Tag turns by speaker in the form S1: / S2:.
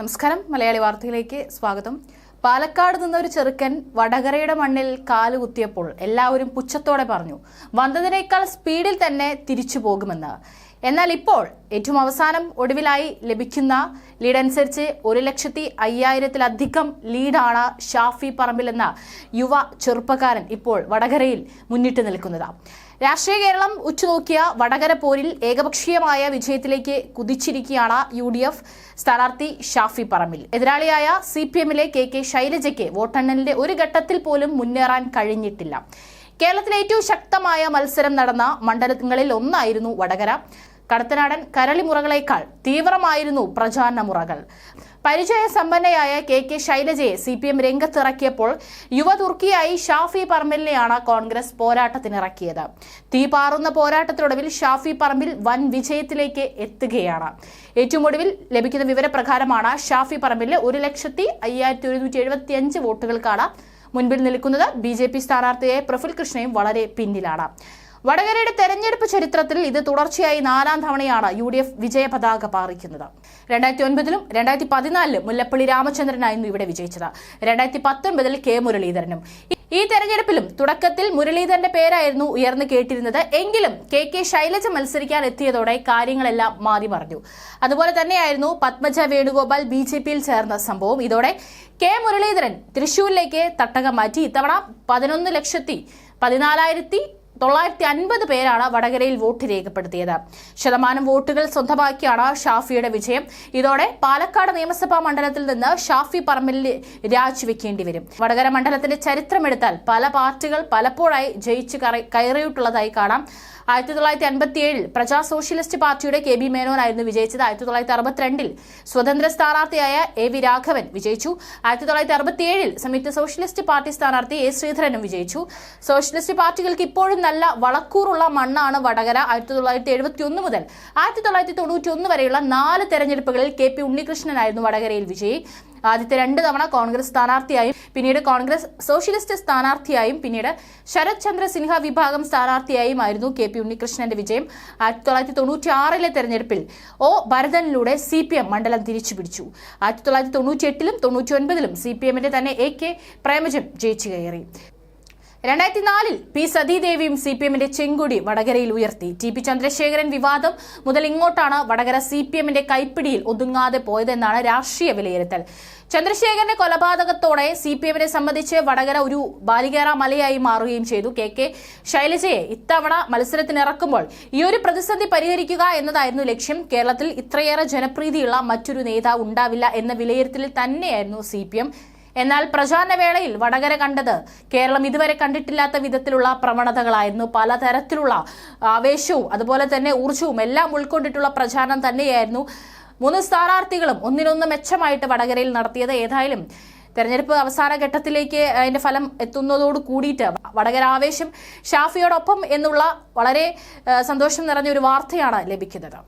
S1: നമസ്കാരം. മലയാളി വാർത്തയിലേക്ക് സ്വാഗതം. പാലക്കാട് നിന്നൊരു ചെറുക്കൻ വടകരയുടെ മണ്ണിൽ കാൽ കുത്തിയപ്പോൾ എല്ലാവരും പുച്ഛത്തോടെ പറഞ്ഞു വന്നതിനേക്കാൾ സ്പീഡിൽ തന്നെ തിരിച്ചു പോകുമെന്ന്. എന്നാൽ ഇപ്പോൾ ഏറ്റവും അവസാനം ഒടുവിലായി ലഭിക്കുന്ന ലീഡ് അനുസരിച്ച് ഒരു ലക്ഷത്തി അയ്യായിരത്തിലധികം ലീഡാണ് ഷാഫി പറമ്പിൽ എന്ന യുവ ചെറുപ്പക്കാരൻ ഇപ്പോൾ വടകരയിൽ മുന്നിട്ട് നിൽക്കുന്നത്. രാഷ്ട്രീയ കേരളം ഉച്ചുനോക്കിയ വടകര പോരിൽ ഏകപക്ഷീയമായ വിജയത്തിലേക്ക് കുതിച്ചിരിക്കുകയാണ് യു ഡി എഫ് സ്ഥാനാർത്ഥി ഷാഫി പറമ്പിൽ. എതിരാളിയായ സി പി എമ്മിലെ കെ കെ ശൈലജയ്ക്ക് വോട്ടെണ്ണലിന്റെ ഒരു ഘട്ടത്തിൽ പോലും മുന്നേറാൻ കഴിഞ്ഞിട്ടില്ല. കേരളത്തിലെ ഏറ്റവും ശക്തമായ മത്സരം നടന്ന മണ്ഡലങ്ങളിൽ ഒന്നായിരുന്നു വടകര. കടത്തനാടൻ കരളിമുറകളേക്കാൾ തീവ്രമായിരുന്നു പ്രചാരണ മുറകൾ പരിചയ സമ്പന്നയായ കെ കെ ശൈലജയെ സി പി എം രംഗത്തിറക്കിയപ്പോൾ യുവതുർക്കിയായി ഷാഫി പറമ്പിലിനെയാണ് കോൺഗ്രസ് പോരാട്ടത്തിനിറക്കിയത്. തീ പാറുന്ന പോരാട്ടത്തിനൊടുവിൽ ഷാഫി പറമ്പിൽ വൻ വിജയത്തിലേക്ക് എത്തുകയാണ്. ഏറ്റവും ഒടുവിൽ ലഭിക്കുന്ന വിവരപ്രകാരമാണ് ഷാഫി പറമ്പിൽ ഒരു ലക്ഷത്തി അയ്യായിരത്തി ഒരുന്നൂറ്റി എഴുപത്തി അഞ്ച് വോട്ടുകൾക്കാണ് മുൻപിൽ നിൽക്കുന്നത്. ബി ജെ പി സ്ഥാനാർത്ഥിയായ പ്രഫുൽ കൃഷ്ണയും വളരെ പിന്നിലാണ്. വടകരയുടെ തെരഞ്ഞെടുപ്പ് ചരിത്രത്തിൽ ഇത് തുടർച്ചയായി നാലാം തവണയാണ് യു ഡി എഫ് വിജയ പതാക പാറിക്കുന്നത്. രണ്ടായിരത്തി ഒൻപതിലും രണ്ടായിരത്തി പതിനാലിലും മുല്ലപ്പള്ളി രാമചന്ദ്രനായിരുന്നു ഇവിടെ വിജയിച്ചത്. രണ്ടായിരത്തി പത്തൊൻപതിൽ കെ മുരളീധരനും. ഈ തെരഞ്ഞെടുപ്പിലും തുടക്കത്തിൽ മുരളീധരന്റെ പേരായിരുന്നു ഉയർന്നു കേട്ടിരുന്നത്. എങ്കിലും കെ കെ ശൈലജ മത്സരിക്കാൻ എത്തിയതോടെ കാര്യങ്ങളെല്ലാം മാറി മറിഞ്ഞു. അതുപോലെ തന്നെയായിരുന്നു പത്മജ വേണുഗോപാൽ ബി ജെ പിയിൽ ചേർന്ന സംഭവം ഇതോടെ കെ മുരളീധരൻ തൃശൂരിലേക്ക് തട്ടകം മാറ്റി. ഇത്തവണ പതിനൊന്ന് ലക്ഷത്തി പതിനാലായിരത്തി തൊള്ളായിരത്തി അൻപത് പേരാണ് വടകരയിൽ വോട്ട് രേഖപ്പെടുത്തിയത്. ശതമാനം വോട്ടുകൾ സ്വന്തമാക്കിയാണ് ഷാഫിയുടെ വിജയം. ഇതോടെ പാലക്കാട് നിയമസഭാ മണ്ഡലത്തിൽ നിന്ന് ഷാഫി പറമ്പിൽ രാജിവെക്കേണ്ടി വരും. വടകര മണ്ഡലത്തിന്റെ ചരിത്രമെടുത്താൽ പല പാർട്ടികൾ പലപ്പോഴായി ജയിച്ചു കയറിയിട്ടുള്ളതായി കാണാം. ആയിരത്തി തൊള്ളായിരത്തി അൻപത്തി ഏഴിൽ പ്രജാ സോഷ്യലിസ്റ്റ് പാർട്ടിയുടെ കെ ബി മേനോനായിരുന്നു വിജയിച്ചത്. ആയിരത്തി തൊള്ളായിരത്തി അറുപത്തിരണ്ടിൽ സ്വതന്ത്ര സ്ഥാനാർത്ഥിയായ എ വി രാഘവൻ വിജയിച്ചു. ആയിരത്തി തൊള്ളായിരത്തി അറുപത്തി ഏഴിൽ സംയുക്ത സോഷ്യലിസ്റ്റ് പാർട്ടി സ്ഥാനാർത്ഥി എ ശ്രീധരനും വിജയിച്ചു. സോഷ്യലിസ്റ്റ് പാർട്ടികൾക്ക് ഇപ്പോഴും നല്ല വളക്കൂറുള്ള മണ്ണാണ് വടകര. ആയിരത്തി തൊള്ളായിരത്തി എഴുപത്തി ഒന്ന് മുതൽ ആയിരത്തി തൊള്ളായിരത്തി തൊണ്ണൂറ്റി ഒന്ന് വരെയുള്ള നാല് തെരഞ്ഞെടുപ്പുകളിൽ കെ പി ഉണ്ണികൃഷ്ണനായിരുന്നു വടകരയിൽ വിജയി. ആദ്യത്തെ രണ്ട് തവണ കോൺഗ്രസ് സ്ഥാനാർത്ഥിയായും പിന്നീട് കോൺഗ്രസ് സോഷ്യലിസ്റ്റ് സ്ഥാനാർത്ഥിയായും പിന്നീട് ശരത് ചന്ദ്ര സിൻഹ വിഭാഗം സ്ഥാനാർത്ഥിയായും ആയിരുന്നു കെ പി ഉണ്ണികൃഷ്ണന്റെ വിജയം. ആയിരത്തി തൊള്ളായിരത്തി തൊണ്ണൂറ്റി ആറിലെ തെരഞ്ഞെടുപ്പിൽ ഒ. ഭരതനിലൂടെ സി പി എം മണ്ഡലം തിരിച്ചു പിടിച്ചു ആയിരത്തി തൊള്ളായിരത്തി തൊണ്ണൂറ്റി എട്ടിലും തൊണ്ണൂറ്റി ഒൻപതിലും സി പി എമ്മിന്റെ തന്നെ എ. കെ. പ്രേമജം ജയിച്ചു കയറി. രണ്ടായിരത്തി നാലിൽ പി സതീദേവിയും സി പി എമ്മിന്റെ ചെങ്കൊടി വടകരയിൽ ഉയർത്തി. ടി പി ചന്ദ്രശേഖരൻ വിവാദം മുതൽ ഇങ്ങോട്ടാണ് വടകര സി പി എമ്മിന്റെ കൈപ്പിടിയിൽ ഒതുങ്ങാതെ പോയതെന്നാണ് രാഷ്ട്രീയ വിലയിരുത്തൽ. ചന്ദ്രശേഖരന്റെ കൊലപാതകത്തോടെ സി പി എമ്മിനെ സംബന്ധിച്ച് വടകര ഒരു ബാലികേറ മലയായി മാറുകയും ചെയ്തു. കെ കെ ശൈലജയെ ഇത്തവണ മത്സരത്തിനിറക്കുമ്പോൾ ഈ ഒരു പ്രതിസന്ധി പരിഹരിക്കുക എന്നതായിരുന്നു ലക്ഷ്യം. കേരളത്തിൽ ഇത്രയേറെ ജനപ്രീതിയുള്ള മറ്റൊരു നേതാവ് ഉണ്ടാവില്ല എന്ന വിലയിരുത്തലിൽ തന്നെയായിരുന്നു സി എന്നാൽ പ്രചാരണ വേളയിൽ വടകര കണ്ടത് കേരളം ഇതുവരെ കണ്ടിട്ടില്ലാത്ത വിധത്തിലുള്ള പ്രവണതകളായിരുന്നു. പലതരത്തിലുള്ള ആവേശവും അതുപോലെ തന്നെ ഊർജവും എല്ലാം ഉൾക്കൊണ്ടിട്ടുള്ള പ്രചാരണം തന്നെയായിരുന്നു. മൂന്ന് സ്ഥാനാർത്ഥികളും ഒന്നിനൊന്ന് മെച്ചമായിട്ട് വടകരയിൽ നടത്തിയത്. ഏതായാലും തെരഞ്ഞെടുപ്പ് അവസാന ഘട്ടത്തിലേക്ക് അതിന്റെ ഫലം എത്തുന്നതോട് കൂടിയിട്ട് വടകര ആവേശം ഷാഫിയോടൊപ്പം എന്നുള്ള വളരെ സന്തോഷം നിറഞ്ഞ ഒരു വാർത്തയാണ് ലഭിക്കുന്നത്.